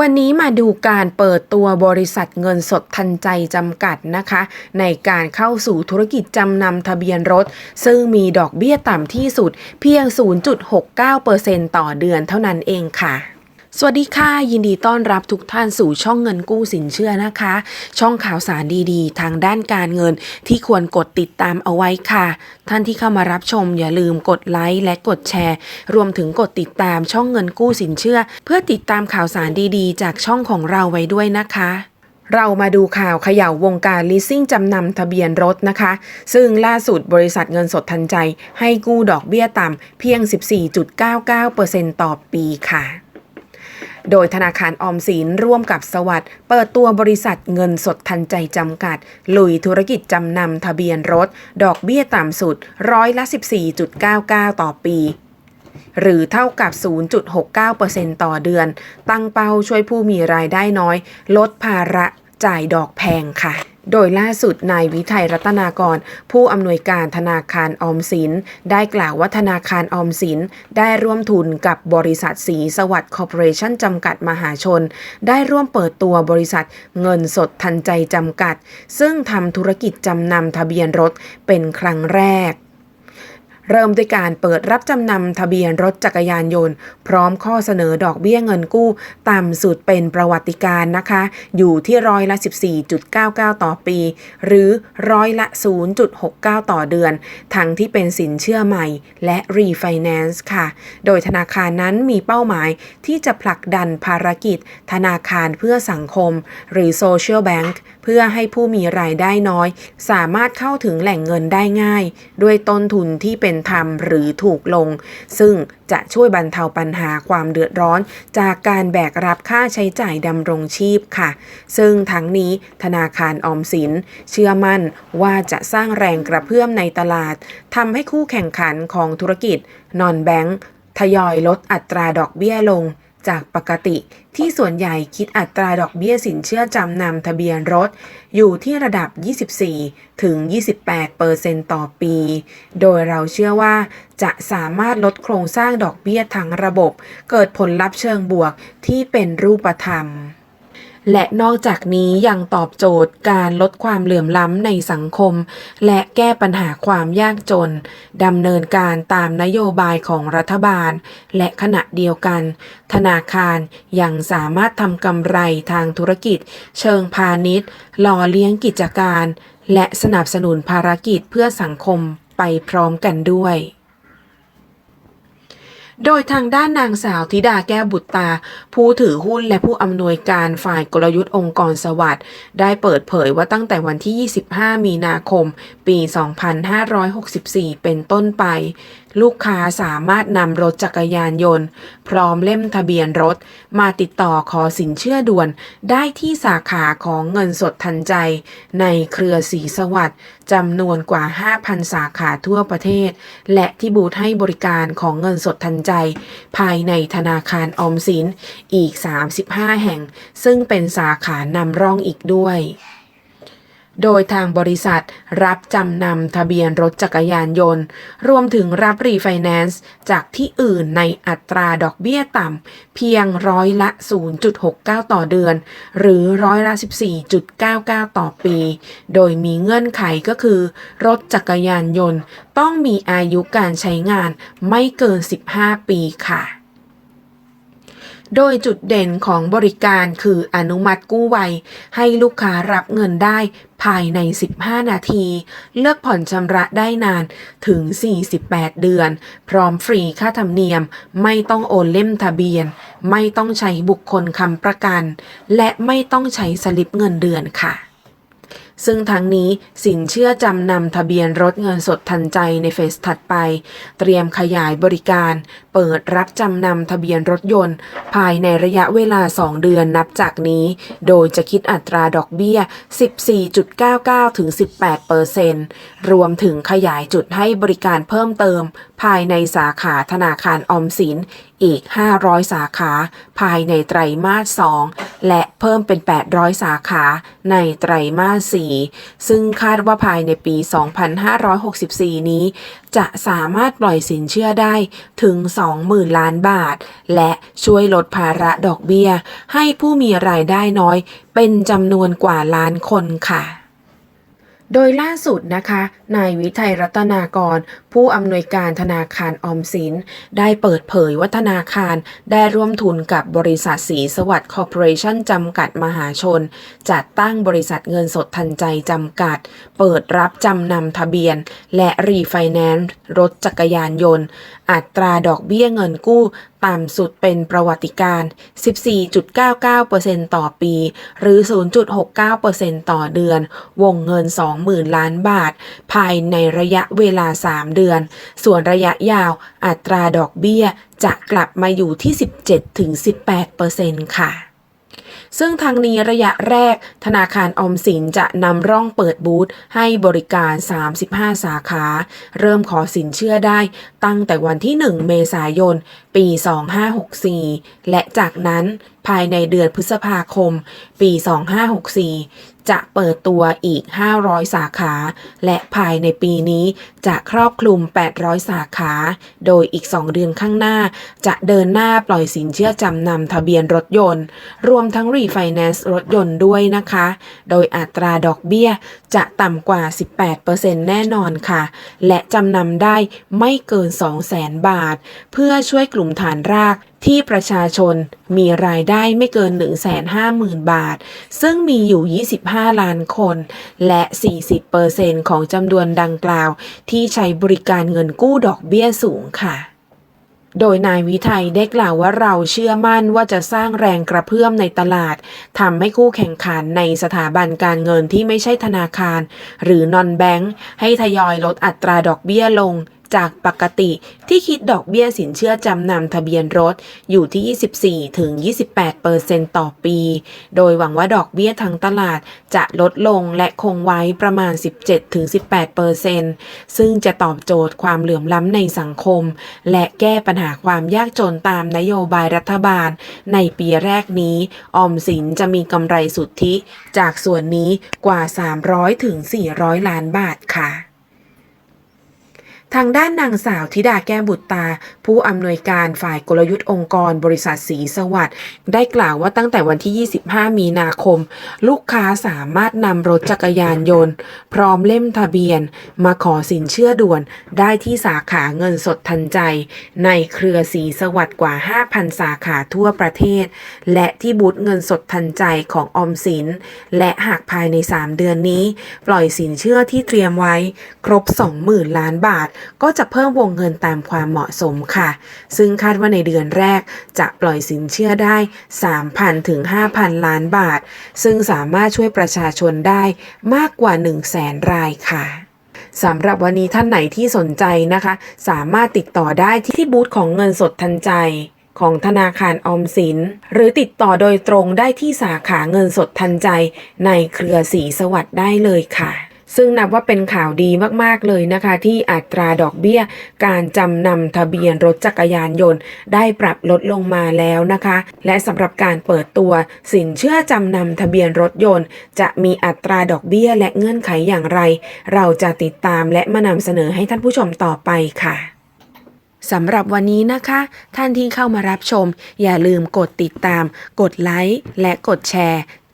วันนี้มาดูการเปิดตัวบริษัทเงินสดทันใจจำกัดนะคะ ในการเข้าสู่ธุรกิจจำนำทะเบียนรถ ซึ่งมีดอกเบี้ยต่ำที่สุดเพียง 0.69%ต่อเดือนเท่านั้นเองค่ะ สวัสดีค่ะ ยินดีต้อนรับทุกท่านสู่ช่องเงินกู้สินเชื่อนะคะ ช่องข่าวสารดีๆ ทางด้านการเงินที่ควรกดติดตามเอาไว้ค่ะ ท่านที่เข้ามารับชมอย่าลืมกดไลค์และกดแชร์ รวมถึงกดติดตามช่องเงินกู้สินเชื่อ เพื่อติดตามข่าวสารดีๆ จากช่องของเราไว้ด้วยนะคะเรามาดูข่าวเขย่าวงการ leasing จำนำทะเบียนรถนะคะ ซึ่งล่าสุดบริษัทเงินสดทันใจ ให้กู้ดอกเบี้ยต่ำเพียง 14.99%ต่อปีค่ะ โดยธนาคารออมสินร่วมกับสวัสด์เปิดตัวบริษัทเงินสดทันใจจำกัด ลุยธุรกิจจำนำทะเบียนรถ ดอกเบี้ยต่ำสุดร้อยละ 14.99 ต่อปีหรือเท่ากับ 0.69%ต่อเดือน ตั้งเป้าช่วยผู้มีรายได้น้อย ลดภาระจ่ายดอกแพงค่ะ โดยล่าสุดนายวิทัยรัตนากร ผู้อำนวยการธนาคารออมสิน ได้กล่าวว่าธนาคารออมสิน ได้ร่วมทุนกับบริษัทสีสวัสดิ์คอร์ปอเรชั่นจำกัดมหาชน ได้ร่วมเปิดตัวบริษัทเงินสดทันใจจำกัด ซึ่งทำธุรกิจจำนำทะเบียนรถเป็นครั้งแรก เริ่มด้วยการเปิดรับจำนำทะเบียนรถจักรยานยนต์ พร้อมข้อเสนอดอกเบี้ยเงินกู้ ต่ำสุดเป็นประวัติการนะคะ อยู่ที่ร้อยละ 14.99 ต่อปี หรือร้อยละ 0.69 ต่อเดือน ทั้งที่เป็นสินเชื่อใหม่และรีไฟแนนซ์ค่ะ โดยธนาคารนั้นมีเป้าหมายที่จะผลักดันภารกิจ ธนาคารเพื่อสังคม หรือ Social Bank เพื่อให้ผู้มีรายได้น้อย สามารถเข้าถึงแหล่งเงินได้ง่าย ด้วยต้นทุนที่เป็นเป็นธรรมหรือถูกลง ซึ่งจะช่วยบรรเทาปัญหาความเดือดร้อน จากการแบกรับค่าใช้จ่ายดำรงชีพค่ะ ซึ่งทั้งนี้ธนาคารออมสิน เชื่อมั่นว่าจะสร้างแรงกระเพื่อมในตลาดทำให้คู่แข่งขันของธุรกิจนอนแบงค์ทยอยลดอัตราดอกเบี้ยลง จากปกติที่ส่วนใหญ่คิดอัตราดอกเบี้ยสินเชื่อจำนำทะเบียนรถ อยู่ที่ระดับ 24 ถึง 28เปอร์เซ็นต์ต่อปี โดยเราเชื่อว่าจะสามารถลดโครงสร้างดอกเบี้ยทั้งระบบ เกิดผลลัพธ์เชิงบวกที่เป็นรูปธรรม และนอกจากนี้ยังตอบโจทย์การลดความเหลื่อมล้ำในสังคม และแก้ปัญหาความยากจนดำเนินการตามนโยบายของรัฐบาล และขณะเดียวกัน ธนาคารยังสามารถทำกำไรทางธุรกิจ เชิงพาณิชย์หล่อเลี้ยงกิจการ และสนับสนุนภารกิจเพื่อสังคมไปพร้อมกันด้วย โดยทางด้านนางสาวธิดาแก้วบุตรตา ผู้ถือหุ้นและผู้อำนวยการฝ่ายกลยุทธ์องค์กรสวัสด์ได้เปิดเผยว่าตั้งแต่วันที่ 25 มีนาคม ปี 2564 เป็นต้นไป ลูกค้าสามารถนำรถจักรยานยนต์ พร้อมเล่มทะเบียนรถ มาติดต่อขอสินเชื่อด่วน ได้ที่สาขาของเงินสดทันใจ ในเครือสีสวัสด์จำนวนกว่า 5,000 สาขาทั่วประเทศ และที่บูธให้บริการของเงินสดทันใจ ภายในธนาคารออมสินอีก 35 แห่ง ซึ่งเป็นสาขานำร่องอีกด้วย โดยทางบริษัทรับจำนำทะเบียนรถจักรยานยนต์ รวมถึงรับรีไฟแนนซ์จากที่อื่นในอัตราดอกเบี้ยต่ำเพียงร้อยละ 0.69 ต่อเดือน หรือร้อยละ 14.99 ต่อปี โดยมีเงื่อนไขก็คือ รถจักรยานยนต์ต้องมีอายุการใช้งานไม่เกิน 15 ปีค่ะ โดยจุดเด่นของบริการคืออนุมัติกู้ไว ให้ลูกค้ารับเงินได้ภายใน 15 นาที เลือกผ่อนชำระได้นานถึง 48 เดือน พร้อมฟรีค่าธรรมเนียม ไม่ต้องโอนเล่มทะเบียน ไม่ต้องใช้บุคคลคำประกัน และไม่ต้องใช้สลิปเงินเดือนค่ะซึ่งทั้งนี้สินเชื่อจำนำทะเบียนรถเงินสดทันใจในเฟสถัดไป เตรียมขยายบริการ เปิดรับจำนำทะเบียนรถยนต์ ภายในระยะเวลา 2 เดือนนับจากนี้ โดยจะคิดอัตราดอกเบี้ย 14.99 ถึง 18เปอร์เซนต์รวมถึงขยายจุดให้บริการเพิ่มเติม ภายในสาขาธนาคารออมสินอีก 500 สาขา ภายในไตรมาส 2 และเพิ่มเป็น 800 สาขา ในไตรมาส 4 ซึ่งคาดว่าภายในปี 2564 นี้ จะสามารถปล่อยสินเชื่อได้ถึง 2 20,000 ล้านบาท และช่วยลดภาระดอกเบี้ย ให้ผู้มีรายได้น้อย เป็นจำนวนกว่าล้านคนค่ะโดยล่าสุดนะคะ นายวิทัยรัตนากร ผู้อำนวยการธนาคารออมสิน ได้เปิดเผยว่าธนาคารได้ร่วมทุนกับบริษัทสีสวัสดิ์คอร์ปอเรชั่นจำกัดมหาชน จัดตั้งบริษัทเงินสดทันใจจำกัด เปิดรับจำนำทะเบียน และรีไฟแนนซ์รถจักรยานยนต์ อัตราดอกเบี้ยเงินกู้ ต่ำสุดเป็นประวัติการ 14.99%ต่อปี หรือ 0.69%ต่อเดือน วงเงิน 20,000 ล้านบาท ภายในระยะเวลา 3 เดือน ส่วนระยะยาว อัตราดอกเบี้ยจะกลับมาอยู่ที่ 17-18%ค่ะ ซึ่งทางนี้ระยะแรก ธนาคารออมสินจะนำร่องเปิดบูธให้บริการ 35 สาขา เริ่มขอสินเชื่อได้ตั้งแต่วันที่ 1 เมษายน ปี 2564 และจากนั้นภายในเดือนพฤษภาคม ปี 2564 จะเปิดตัวอีก 500 สาขา และภายในปีนี้จะครอบคลุม 800 สาขา โดยอีก 2 เดือนข้างหน้า จะเดินหน้าปล่อยสินเชื่อจำนำทะเบียนรถยนต์ รวมทั้งรีไฟแนนซ์รถยนต์ด้วยนะคะ โดยอัตราดอกเบี้ยจะต่ำกว่า 18%แน่นอนค่ะ และจำนำได้ไม่เกิน 200,000 บาท เพื่อช่วยกลุ่มฐานราก ที่ประชาชนมีรายได้ไม่เกิน 150,000 บาท ซึ่งมีอยู่ 25 ล้านคน และ 40%ของจำนวนดังกล่าว ที่ใช้บริการเงินกู้ดอกเบี้ยสูงค่ะโดยนายวิทัยได้กล่าวว่าเราเชื่อมั่นว่าจะสร้างแรงกระเพื่อมในตลาดทำให้คู่แข่งขันในสถาบันการเงินที่ไม่ใช่ธนาคาร หรือนอนแบงค์ให้ทยอยลดอัตราดอกเบี้ยลง จากปกติที่คิดดอกเบี้ยสินเชื่อจำนำทะเบียนรถอยู่ที่ 24 ถึง 28เปอร์เซ็นต์ต่อปี โดยหวังว่าดอกเบี้ยทางตลาดจะลดลงและคงไว้ประมาณ 17 ถึง 18เปอร์เซ็นต์ซึ่งจะตอบโจทย์ความเหลื่อมล้ำในสังคม และแก้ปัญหาความยากจนตามนโยบายรัฐบาล ในปีแรกนี้ออมสินจะมีกำไรสุทธิ จากส่วนนี้กว่า 300 ถึง 400 ล้านบาทค่ะ ทางด้านนางสาวธิดาแก้มบุตรตา ผู้อำนวยการฝ่ายกลยุทธ์องค์กรบริษัทสีสวัสด์ได้กล่าวว่าตั้งแต่วันที่ 25 มีนาคม ลูกค้าสามารถนำรถจักรยานยนต์ พร้อมเล่มทะเบียน มาขอสินเชื่อด่วน ได้ที่สาขาเงินสดทันใจ ในเครือสีสวัสด์กว่า 5,000 สาขาทั่วประเทศ และที่บูธเงินสดทันใจของออมสิน และหากภายใน 3 เดือนนี้ ปล่อยสินเชื่อที่เตรียมไว้ ครบ 20,000 ล้านบาทก็จะเพิ่มวงเงินตามความเหมาะสมค่ะ ซึ่งคาดว่าในเดือนแรกจะปล่อยสินเชื่อได้ 3,000 ถึง 5,000 ล้านบาท ซึ่งสามารถช่วยประชาชนได้มากกว่า 1 0 0 0 0แสนรายค่ะสำหรับวันนี้ท่านไหนที่สนใจนะคะ สามารถติดต่อได้ที่บูธของเงินสดทันใจของธนาคารออมสิน หรือติดต่อโดยตรงได้ที่สาขาเงินสดทันใจในเครือสีสวัสด์ได้เลยค่ะ ซึ่งนับว่าเป็นข่าวดีมากๆเลยนะคะ ที่อัตราดอกเบี้ย การจำนำทะเบียนรถจักรยานยนต์ ได้ปรับลดลงมาแล้วนะคะ และสำหรับการเปิดตัว สินเชื่อจำนำทะเบียนรถยนต์ จะมีอัตราดอกเบี้ยและเงื่อนไขอย่างไร เราจะติดตามและมานำเสนอให้ท่านผู้ชมต่อไปค่ะสำหรับวันนี้นะคะ ท่านที่เข้ามารับชม อย่าลืมกดติดตาม กดไลค์และกดแชร์